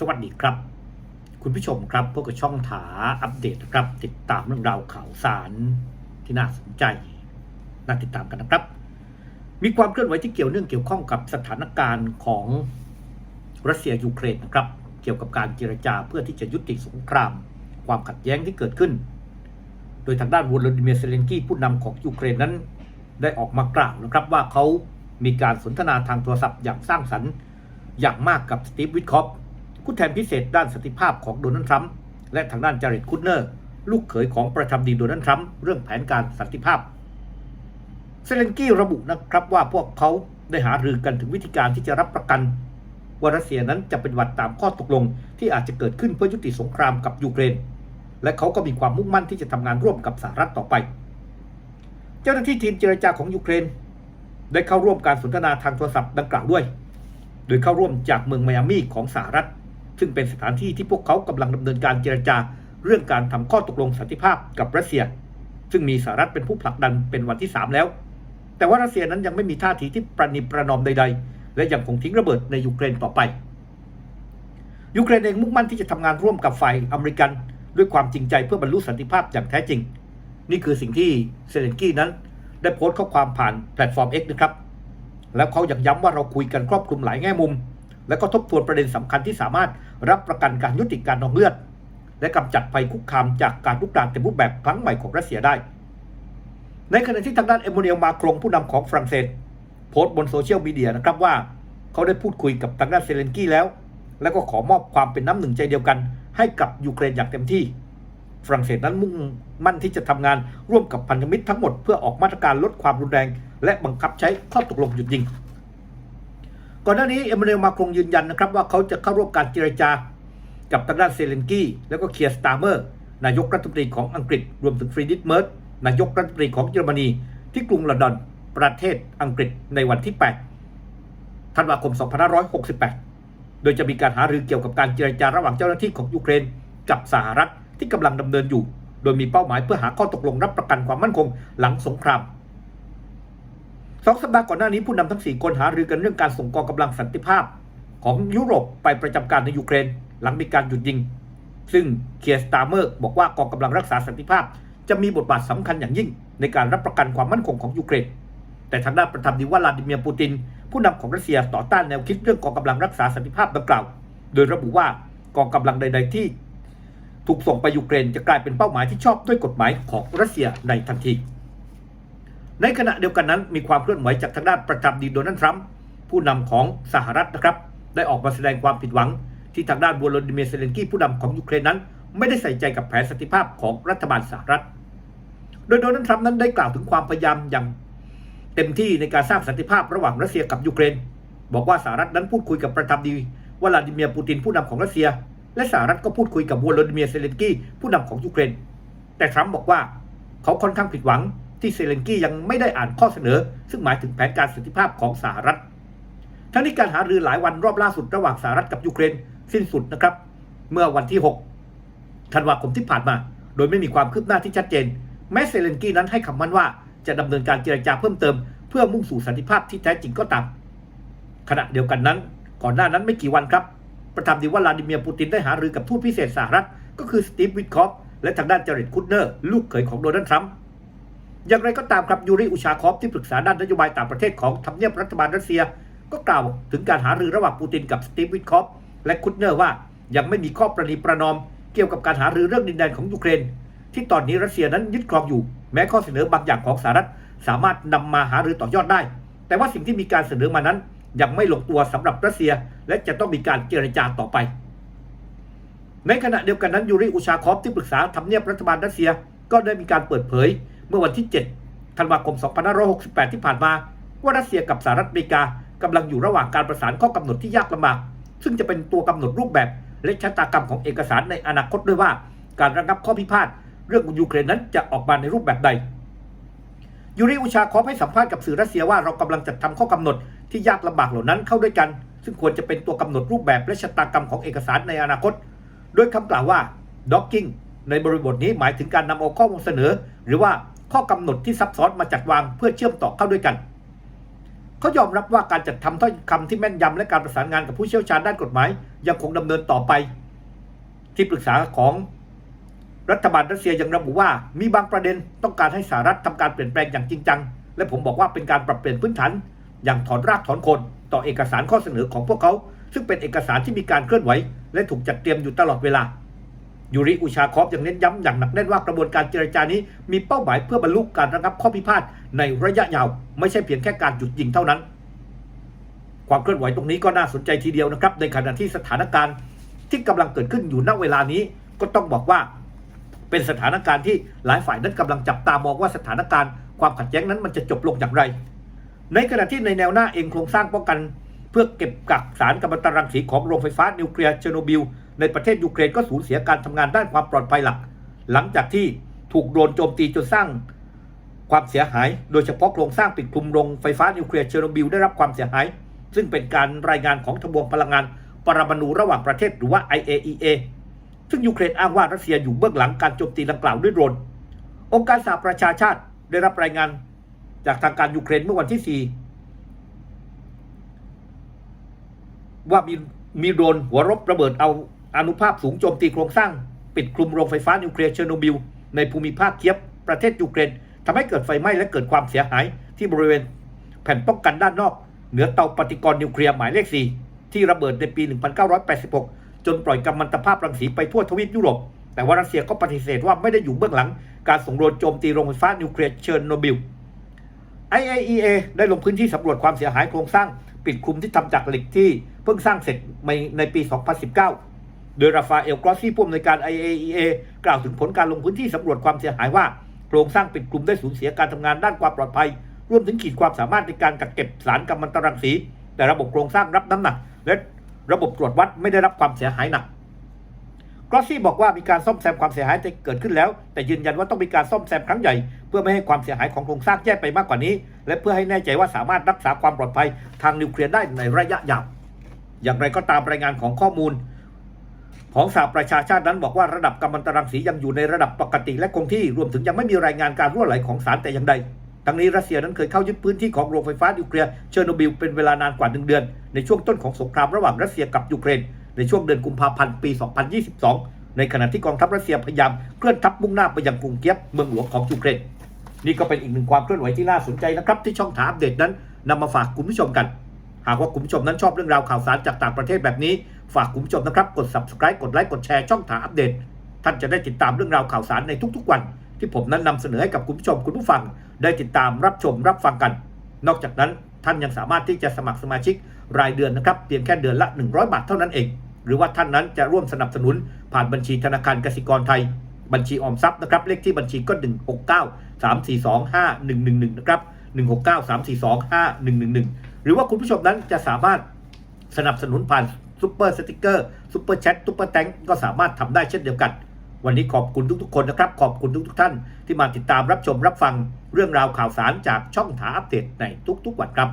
สวัสดีครับ คุณผู้ชมครับพวกบช่องถาอัปเดตนะครับ ติดตามเรื่องราวข่าวสารที่น่าสนใจน่าติดตามกันนะครับ มีความเคลื่อนไหวที่เกี่ยวเนื่องเกี่ยวข้องกับสถานการณ์ของรัสเซียยูเครนนะครับ เกี่ยวกับการเจรจาเพื่อที่จะยุติสงคราม ความขัดแย้งที่เกิดขึ้น โดยทางด้านวลาดิเมียร์เซเลนกี้ผู้นำของยูเครนนั้น ได้ออกมากล่าวนะครับว่าเขามีการสนทนาทางโทรศัพท์อย่างสร้างสรรค์อย่างมากกับสตีฟวิทคอฟ ผู้แทนพิเศษด้านสันติภาพของโดนัลด์ทรัมป์และทางด้านจาริดคุดเนอร์ ลูกเขยของประธานาธิบดีโดนัลด์ทรัมป์เรื่องแผนการสันติภาพเซเลนกี้ระบุนะครับว่าพวกเขาได้หารือกันถึงวิธีการที่จะรับประกันว่ารัสเซียนั้นจะเป็นวัดตามข้อตกลงที่อาจจะเกิดขึ้นเพื่อยุติสงครามกับยูเครน และเขาก็มีความมุ่งมั่นที่จะทำงานร่วมกับสหรัฐต่อไป เจ้าหน้าที่ทีมเจรจาของยูเครน ได้เข้าร่วมการสนทนาทางโทรศัพท์ดังกล่าวด้วย โดยเข้าร่วมจากเมืองไมอามี่ของสหรัฐ ซึ่งเป็นสถานที่ที่พวกเขากำลังดำเนินการเจรจา เรื่องการทำข้อตกลงสันติภาพกับรัสเซีย ซึ่งมีสหรัฐเป็นผู้ผลักดันเป็นวันที่ 3 แล้ว แต่ว่ารัสเซียนั้นยังไม่มีท่าทีที่ประนีประนอมใด ๆ และยังคงทิ้งระเบิดในยูเครนต่อไป ยูเครนเองมุ่งมั่นที่จะทำงานร่วมกับฝ่ายอเมริกัน ด้วยความจริงใจเพื่อบรรลุสันติภาพอย่างแท้จริง นี่คือสิ่งที่เซเลนกี้นั้น ได้โพสต์ข้อความผ่านแพลตฟอร์ม X นะครับแล้วเขายังย้ำว่าเราคุยกันครอบคลุมหลายแง่มุม และก็ทบทวนประเด็นสำคัญที่สามารถรับประกันการยุติการนองเลือด และกำจัดภัยคุกคามจากการลุกรานเต็มรูปแบบครั้งใหม่ของรัสเซียได้ ในขณะที่ทางด้านเอม a นเอลมาครงผู้นำของฝรั่งเศส โพสต์บนโซเชียลมีเดียนะครับว่า เขาได้พูดคุยกับทางด้านเซเลนกี้แล้ว และก็ขอมอบความเป็นน้ำหนึ่งใจเดียวกัน ให้กับยูเครนอย่างเต็มที่ฝรั่งเศสนั้นมุ่งมั่นที่จะทำงานร่วมกับพันธมิตรทั้งหมดเพื่อออกมาตรการลดความรุนแรง และบังคับใช้ข้อตกลงหยุดยิง ก่อนหน้านี้เอม a น u เอลมาครงยืนยันนะครับว่าเขาจะเข้าร่วมการเจรจากับทางด้านเซเลนกี้และก็เคียร์สตาร์เมอร์ นายกรัฐมนตรีของอังกฤษ รวมถึงฟรีดิสเมิร์ดนายกรัฐมนตรีของเยอรมนี ที่กรุงลอนดอน ประเทศอังกฤษในวันที่ 8 ธันวาคม 2568 โดยจะมีการหารือเกี่ยวกับการเจรจาระหว่างเจ้าหน้าที่ของยูเครนกับสหรัฐที่กำลังดำเนินอยู่ โดยมีเป้าหมายเพื่อหาข้อตกลงรับประกันความมั่นคงหลังสงคราม สองสัปดาห์ก่อนหน้านี้ผู้นำทั้ง 4 คนหารือกันเรื่องการส่งกองกำลังสันติภาพ ของยุโรปไปประจำการในยูเครน หลังมีการหยุดยิง ซึ่งเคียร์สตาร์เมอร์บอกว่ากองกำลังรักษาสันติภาพ จะมีบทบาทสำคัญอย่างยิ่ง ในการรับประกันความมั่นคงของยูเครน แต่ทางด้านประธานาธิบดีวลาดิเมียร์ปูติน ผู้นำของรัสเซียต่อต้านแนวคิดเรื่องกองกำลังรักษาสันติภาพดังกล่าว โดยระบุว่ากองกำลังใด ๆ ที่ ถูกส่งไปยูเครนจะกลายเป็นเป้าหมายที่ชอบด้วยกฎหมายของรัสเซียในทันที ในขณะเดียวกันนั้นมีความเคลื่อนไหวจากทางด้านประธานาธิบดีโดนัลด์ทรัมป์ผู้นำของสหรัฐนะครับ ได้ออกมาแสดงความผิดหวัง ที่ทางด้านวลาดิเมียร์เซเลนกี้ผู้นำของยูเครนนั้น ไม่ได้ใส่ใจกับแผนสันติภาพของรัฐบาลสหรัฐ โดยโดนัลด์ทรัมป์นั้นได้กล่าวถึงความพยายามอย่างเต็มที่ในการสร้างสันติภาพระหว่างรัสเซียกับยูเครน บอกว่าสหรัฐนั้นพูดคุยกับประธานาธิบดีวลาดิเมียร์ปูตินผู้นำของรัสเซีย และสหรัฐก็พูดคุยกับวลาดิเมียร์เซเลนกี้ผู้นำของยูเครน แต่ทรัมป์บอกว่าเขาค่อนข้างผิดหวัง ที่เซเลนกี้ยังไม่ได้อ่านข้อเสนอ ซึ่งหมายถึงแผนการสันติภาพของสหรัฐ ทั้งนี้การหารือหลายวันรอบล่าสุดระหว่างสหรัฐกับยูเครนสิ้นสุดนะครับ เมื่อวันที่ 6 ธันวาคมที่ผ่านมา โดยไม่มีความคืบหน้าที่ชัดเจน แม้เซเลนกี้นั้นให้คำมั่นว่าจะดำเนินการเจรจาเพิ่มเติม เพื่อมุ่งสู่สันติภาพที่แท้จริงก็ตาม ขณะเดียวกันนั้น ก่อนหน้านั้นไม่กี่วันครับ ประธานดีวลาดิเมียร์ปูตินได้หารือกับทูตพิเศษสหรัฐ ก็คือสตีฟวิทคอฟและทางด้านเจริดคุดเนอร์ ลูกเขยของโดนัลด์ทรัมป์ อย่างไรก็ตามครับยูริอุชาคอฟที่ปรึกษาด้านนโยบายต่างประเทศของทำเนียบรัฐบาลรัสเซีย ก็กล่าวถึงการหารือระหว่างปูตินกับสตีฟวิทคอฟและคุดเนอร์ว่ายังไม่มีข้อประนีประนอม เกี่ยวกับการหารือเรื่องดินแดนของยูเครน ที่ตอนนี้รัสเซียนั้นยึดครองอยู่ แม้ข้อเสนอบางอย่างของสหรัฐสามารถนำมาหารือต่อยอดได้ แต่ว่าสิ่งที่มีการเสนอมานั้น ยังไม่ลงตัวสำหรับรัสเซีย และจะต้องมีการเจรจาต่อไป ในขณะเดียวกันนั้นยูริอุชาคอฟที่ปรึกษาทำเนียบรัฐบาลรัสเซีย ก็ได้มีการเปิดเผย เมื่อวันที่ 7 ธันวาคม 2568 ที่ผ่านมา ว่ารัสเซียกับสหรัฐอเมริกากำลังอยู่ระหว่างการประสานข้อกำหนดที่ยากลำบาก ซึ่งจะเป็นตัวกำหนดรูปแบบ และชะตากรรมของเอกสารในอนาคตด้วยว่า การระงับข้อพิพาทเรื่องยูเครนนั้นจะออกมาในรูปแบบใด ยูริอุชาคอฟให้สัมภาษณ์กับสื่อรัสเซียว่าเรากำลังจัดทำข้อกำหนดที่ยากลำบากเหล่านั้นเข้าด้วยกัน ซึ่งควรจะเป็นตัวกำหนดรูปแบบและชะตากรรมของเอกสารในอนาคต โดยคำกล่าวว่า docking ในบริบทนี้หมายถึงการนำเอาข้อมูลเสนอ หรือว่า ข้อกำหนดที่ซับซ้อนมาจัดวางเพื่อเชื่อมต่อเข้าด้วยกัน เขายอมรับว่าการจัดทำถ้อยคำที่แม่นยำและการประสานงานกับผู้เชี่ยวชาญด้านกฎหมาย ยังคงดำเนินต่อไป ที่ปรึกษาของรัฐบาลรัสเซียยังระบุว่ามีบางประเด็นต้องการให้สหรัฐทำการเปลี่ยนแปลงอย่างจริงจัง และผมบอกว่าเป็นการปรับเปลี่ยนพื้นฐานอย่างถอนรากถอนโคนต่อเอกสารข้อเสนอของพวกเขา ซึ่งเป็นเอกสารที่มีการเคลื่อนไหว และถูกจัดเตรียมอยู่ตลอดเวลา ยูริอุชาคอฟยังเน้นย้ำอย่างหนักแน่นว่ากระบวนการเจรจานี้มีเป้าหมายเพื่อบรรลุการระงับข้อพิพาทในระยะยาว ไม่ใช่เพียงแค่การหยุดยิงเท่านั้น ความเคลื่อนไหวตรงนี้ก็น่าสนใจทีเดียวนะครับ ในขณะที่สถานการณ์ที่กำลังเกิดขึ้นอยู่ณเวลานี้ก็ต้องบอกว่า เป็นสถานการณ์ที่หลายฝ่ายนั้นกำลังจับตามองว่าสถานการณ์ความขัดแย้งนั้นมันจะจบลงอย่างไร ในขณะที่ในแนวหน้าเองโครงสร้างป้องกัน พื่อเก็บกักสารกัมมันตรังสีของโรงไฟฟ้านิวเคลียร์เชอร์โนบิลในประเทศยูเครนก็สูญเสียการทำงานด้านความปลอดภัยหลัก หลังจากที่ถูกโดรนโจมตีจนสร้างความเสียหาย โดยเฉพาะโครงสร้างปิดคลุมโรงไฟฟ้านิวเคลียร์เชอร์โนบิลได้รับความเสียหาย ซึ่งเป็นการรายงานของทบวงพลังงานปรมาณูระหว่างประเทศหรือว่า IAEA ซึ่งยูเครนอ้างว่ารัสเซียอยู่เบื้องหลังการโจมตีดังกล่าวด้วยโดรนองค์การสหประชาชาติได้รับรายงาน จากทางการยูเครนเมื่อวันที่ 4 ว่ามีมีโดรนหัวรบระเบิดเอาอนุภาพสูงโจมตีโครงสร้าง ปิดคลุมโรงไฟฟ้านิวเคลียร์เชอร์โนบิลในภูมิภาคเคียบประเทศยูเครนทำให้เกิดไฟไหม้และเกิดความเสียหายที่บริเวณแผ่นป้องกันด้านนอก เหนือเตาปฏิกรณ์นิวเคลียร์หมายเลข 4 ที่ระเบิดในปี 1986 จนปล่อยกัมมันตภาพรังสีไปทั่วทวีปยุโรป แต่ว่ารัสเซียก็ปฏิเสธว่าไม่ได้อยู่เบื้องหลัง การส่งโดรนโจมตีโรงไฟฟ้านิวเคลียร์เชอร์โนบิล IAEA ได้ลงพื้นที่สำรวจความเสียหายโครงสร้าง ปิดคลุมที่ทำจากเหล็กที่เพิ่งสร้างเสร็จในในปี 2019 โดยราฟาเอลกรอสซี่ผู้อำนวยการ IAEA กล่าวถึงผลการลงพื้นที่สำรวจความเสียหายว่าโครงสร้างปิดคลุมได้สูญเสียการทำงานด้านความปลอดภัย รวมถึงขีดความสามารถในการกักเก็บสารกัมมันตรังสี แต่ระบบโครงสร้างรับน้ำหนัก และระบบตรวจวัดไม่ได้รับความเสียหายหนักกรอสซี่บอกว่ามีการซ่อมแซมความเสียหายที่เกิดขึ้นแล้ว แต่ยืนยันว่าต้องมีการซ่อมแซมครั้งใหญ่ เพื่อไม่ให้ความเสียหายของโครงสร้างแย่ไปมากกว่านี้ และเพื่อให้แน่ใจว่าสามารถรักษาความปลอดภัยทางนิวเคลียร์ได้ในระยะยาวอย่างไรก็ตามรายงานของข้อมูล ของสหประชาชาตินั้นบอกว่าระดับกัมมันตรังสียังอยู่ในระดับปกติและคงที่รวมถึงยังไม่มีรายงานการรั่วไหลของสารแต่อย่างใดทั้งนี้รัสเซียนั้นเคยเข้ายึดพื้นที่ของโรงไฟฟ้านิวเคลียร์เชอร์โนบิลเป็นเวลานานกว่าหนึ่งเดือน ในช่วงต้นของสงครามระหว่างรัสเซียกับยูเครน ในช่วงเดือนกุมภาพันธ์ปี 2022 ในขณะที่กองทัพรัสเซียพยายามเคลื่อนทัพมุ่งหน้าไปยังกรุงเกียบเมืองหลวงของยูเครน นี่ก็เป็นอีกหนึ่งความเคลื่อนไหวที่น่าสนใจนะครับที่ช่องถามอัปเดตนั้นนำมาฝากคุณผู้ชมกัน หากว่าคุณผู้ชมนั้นชอบเรื่องราวข่าวสารจากต่างประเทศแบบนี้ ฝากคุณผู้ชมนะครับกด subscribe กดไลค์กดแชร์ช่องถามอัปเดต ท่านจะได้ติดตามเรื่องราวข่าวสารในทุกๆวัน ที่ผมนั้นนำเสนอให้กับคุณผู้ชมคุณผู้ฟัง ได้ติดตามรับชมรับฟังกัน นอกจากนั้นท่านยังสามารถที่จะสมัครสมาชิกรายเดือนนะครับเพียงแค่เดือนละ 100 บาทเท่านั้นเอง หรือว่าท่านนั้นจะร่วมสนับสนุนผ่านบัญชีธนาคารกสิกรไทย บัญชีออมทรัพย์นะครับเลขที่บัญชีก็ 169 342 5111 นะครับ 169 342 5111 หรือว่าคุณผู้ชมนั้นจะสามารถสนับสนุนผ่านซุปเปอร์สติกเกอร์ซุปเปอร์แชทซุปเปอร์แตงก็สามารถทำได้เช่นเดียวกัน วันนี้ขอบคุณทุกๆ คนนะครับ ขอบคุณทุกๆ ท่านที่มาติดตามรับชมรับฟังเรื่องราวข่าวสารจากช่องถาอัปเดตในทุกๆวันครับ